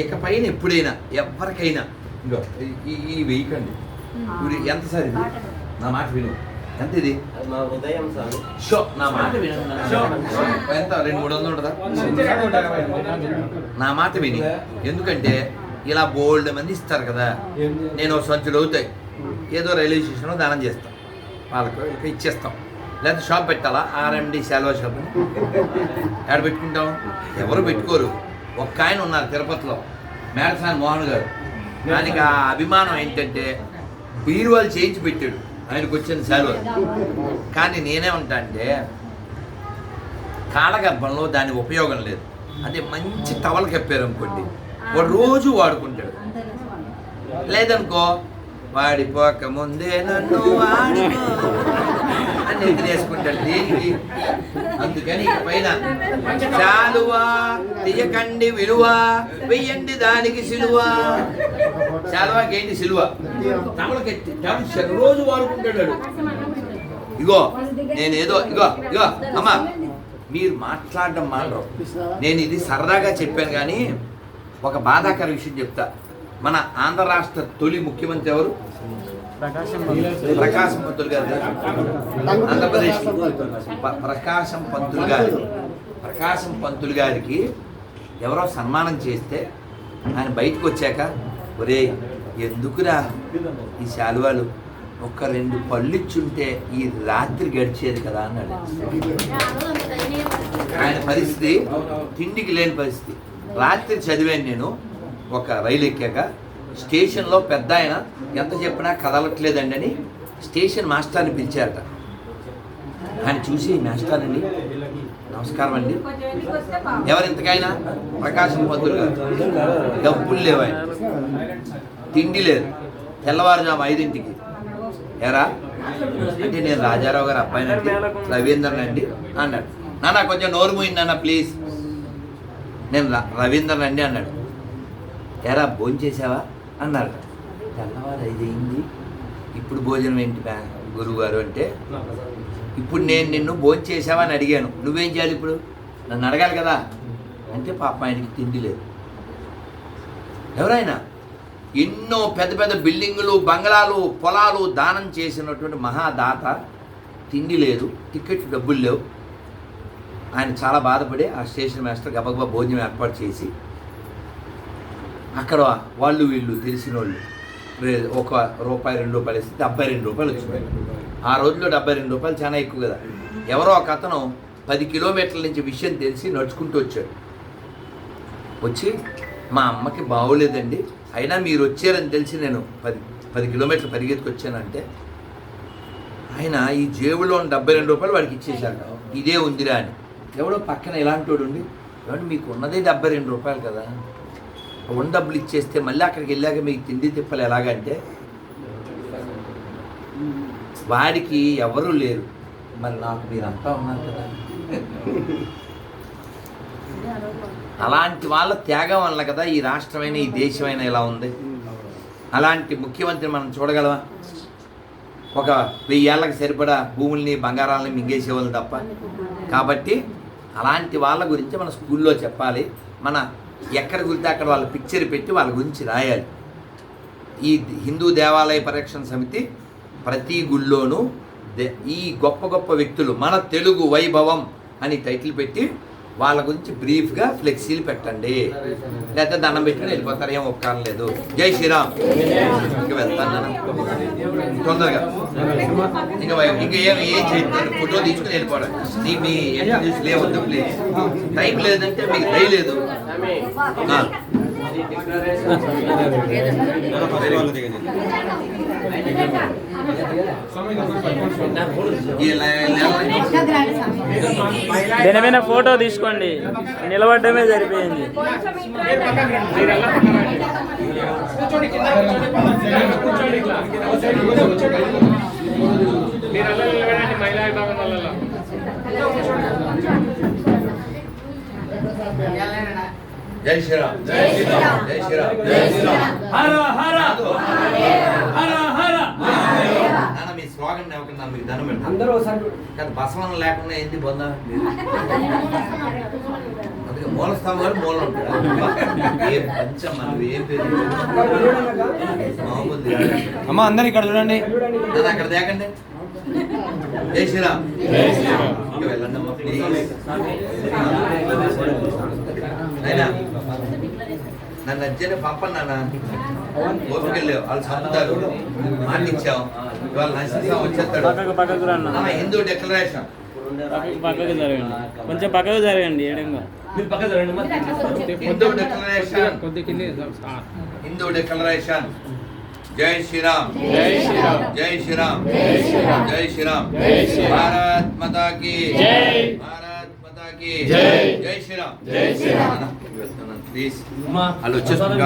ఇక పైన ఎప్పుడైనా ఎవరికైనా ఇంకో ఈ ఈ వెయ్యకండి ఇప్పుడు ఎంత సార్ ఇది? నా మాట విను. ఎంత ఇది? షో నా మాట విను. ఎంత? రెండు మూడు వందలు ఉంటుందా? నా మాట విని. ఎందుకంటే ఇలా బోల్డ్ మంది ఇస్తారు కదా. నేను సంచులు అవుతాయి ఏదో రైల్వే స్టేషన్లో దానం చేస్తాం. వాళ్ళకు ఇక ఇచ్చేస్తాం. లేదా షాప్ పెట్టాలా? ఆర్ఎండి శాల్వా షాప్ ఎక్కడ పెట్టుకుంటాం? ఎవరు పెట్టుకోరు. ఒక్క ఆయన ఉన్నారు తిరుపతిలో. మేడసాని మోహన్ గారు. ఆయనకి ఆ అభిమానం ఏంటంటే బీరువాలు చేయించి పెట్టాడు. ఆయనకు వచ్చిన సెలవు. కానీ నేనేమంటా అంటే కాలగర్భంలో దాని ఉపయోగం లేదు. అదే మంచి టవల్ కప్పారు అనుకోండి. వాడు రోజు వాడుకుంటాడు. లేదనుకో వాడిపోక ముందే నన్ను వాడుకో. అని ఎదిరేసుకుంటాడు దేనికి? అందుకని పైన చాలువా తీయకండి విలువ వెయ్యండి దానికి సిలువ. చాలువాకి ఏంటి సిలువ తమలకెత్తి టవల్ రోజు వాడుకుంటాడు ఇగో నేనేదో ఇగో ఇగో అమ్మా మీరు మాట్లాడడం మానరు. నేను ఇది సరదాగా చెప్పాను కానీ ఒక బాధాకర విషయం చెప్తా. మన ఆంధ్ర రాష్ట్ర తొలి ముఖ్యమంత్రి ఎవరు? ప్రకాశం పంతులు. గారు ఆంధ్రప్రదేశ్. ప్రకాశం పంతులు గారు. ప్రకాశం పంతులు గారికి ఎవరో సన్మానం చేస్తే ఆయన బయటకు వచ్చాక ఒరే ఎందుకురా ఈ శాలువాలు? ఒక రెండు పళ్ళు ఇచ్చుంటే ఈ రాత్రి గడిచేది కదా అన్నాడు. ఆయన పరిస్థితి తిండికి లేని పరిస్థితి. రాత్రి చదివాను నేను ఒక రైలు ఎక్కాక స్టేషన్లో పెద్ద ఆయన ఎంత చెప్పినా కదలట్లేదండి అని స్టేషన్ మాస్టర్ని పిలిచారట. ఆయన చూసి మాస్టర్ అండి నమస్కారం అండి. ఎవరు ఇంతకైనా? ప్రకాశం పంతులు గారు. డబ్బులు లేవు ఆయన. తిండి లేదు. తెల్లవారుజాము ఐదింటికి. ఎరా? అంటే నేను రాజారావు గారు అబ్బాయినండి రవీంద్రన్ అండి అన్నాడు. నాన్న కొంచెం నోరు మూయింది నాన్న ప్లీజ్. నేను ర- రవీంద్రన్ అండి అన్నాడు. ఎరా భోజనం అన్నాడు తెల్లవారు ఐదయింది ఇప్పుడు భోజనం ఏంటి బా గురువు గారు అంటే ఇప్పుడు నేను నిన్ను భోజనం చేసావా అని అడిగాను. నువ్వేం చేయాలి ఇప్పుడు? నన్ను అడగాలి కదా? అంటే పాప ఆయనకి తిండి లేదు. ఎవరైనా ఎన్నో పెద్ద పెద్ద బిల్డింగులు బంగ్లాలు పొలాలు దానం చేసినటువంటి మహాదాత తిండి లేదు టికెట్ డబ్బులు లేవు. ఆయన చాలా బాధపడి ఆ స్టేషన్ మాస్టర్ గబగబా భోజనం ఏర్పాటు చేసి అక్కడ వాళ్ళు వీళ్ళు తెలిసిన వాళ్ళు ఒక రూపాయి రెండు రూపాయలు ఇస్తే డెబ్బై రెండు రూపాయలు వచ్చినాయి. ఆ రోజుల్లో డెబ్బై రెండు రూపాయలు చాలా ఎక్కువ కదా. ఎవరో ఒక అతను పది కిలోమీటర్ల నుంచి విషయం తెలిసి నడుచుకుంటూ వచ్చాడు. వచ్చి మా అమ్మకి బాగోలేదండి. అయినా మీరు వచ్చారని తెలిసి నేను పది పది కిలోమీటర్లు పరిగెత్తుకు వచ్చానంటే ఆయన ఈ జేబులో ఉన్న డెబ్బై రెండు రూపాయలు వాడికి ఇచ్చేశాడు. ఇదే ఉందిరా అని. ఎవడో పక్కన ఇలాంటి వాడు ఉండి మీకు ఉన్నదే డెబ్బై రెండు రూపాయలు కదా. వన్ డబ్బులు ఇచ్చేస్తే మళ్ళీ అక్కడికి వెళ్ళాక మీకు తిండి తిప్పలు ఎలాగంటే? వాడికి ఎవరూ లేరు. మరి నాకు మీరంతా ఉన్నారు కదా. అలాంటి వాళ్ళ త్యాగం వల్ల కదా ఈ రాష్ట్రమైన ఈ దేశమైన ఇలా ఉంది. అలాంటి ముఖ్యమంత్రి మనం చూడగలవా ఒక వెయ్యి ఏళ్ళకి సరిపడా భూముల్ని బంగారాలని మింగేసేవాళ్ళు తప్ప. కాబట్టి అలాంటి వాళ్ళ గురించి మన స్కూల్లో చెప్పాలి. మన ఎక్కడ కుదిరితే అక్కడ వాళ్ళ పిక్చర్ పెట్టి వాళ్ళ గురించి రాయాలి. ఈ హిందూ దేవాలయ పరిరక్షణ సమితి ప్రతి గుళ్ళోనూ దే- ఈ గొప్ప గొప్ప వ్యక్తులు మన తెలుగు వైభవం అని టైటిల్ పెట్టి వాళ్ళ గురించి బ్రీఫ్గా ఫ్లెక్సీలు పెట్టండి. లేకపోతే దండం పెట్టుకుని వెళ్ళిపోతారు ఏం ఉపకారం లేదు. జై శ్రీరామ్. ఇంకా వెళ్తాను. తొందరగా. ఇంకా ఇంకా ఏం ఏం చేయట్లేదు ఫోటో తీసుకుని వెళ్ళిపోవడం. నీ మీ ఇంటర్వ్యూస్ లేవద్దు ప్లీజ్ టైం లేదంటే మీకు దయ లేదు. ఆ. ఇది డిక్లరేషన్ ఈ లే- లే- దీని మీద ఫోటో తీసుకోండి. నిలబడమే సరిపోయింది. జై శ్రీరామ్ జై శ్రీరామ్. జై శ్రీరామ్. జై శ్రీరామ్. హర హర. హర మీకు దండం పెడతాను అందరూ ఒకసారి కానీ బసవనం లేకుండా ఏంటి పొందా అందుకే మూల గారు మూల ఉంటాడు ఏ ఏం మామూలు. అమ్మ అందరు ఇక్కడ చూడండి. నన్ను అక్కడ దేకండి. జై శ్రీరామ్. వెళ్ళండి అమ్మా అయినా నన్ను నాన్న. ఓపికెళ్ళావు వాళ్ళు చదువుతారు మాట ఇచ్చావు ఇవాళ నరసింహ వచ్చేస్తాడు. పక్కకు పక్కకు రన్న అన్న, హిందూ డిక్లరేషన్ పక్కకు పక్కకు జరగండి. కొంచెం పక్కకు జరగండి ఏడంగా. హిందూ డిక్లరేషన్ హిందూ డిక్లరేషన్ జై శ్రీరామ్. జై శ్రీరామ్. జై శ్రీరామ్. జై శ్రీరామ్. జై శ్రీరామ్. జై శ్రీరామ్. భారత్ మాతా కీ. జై. భారత్ మాతా కీ. జై. జై శ్రీరామ్. జై శ్రీరామ్. ప్లీజ్. వాళ్ళు వచ్చేస్తున్నారు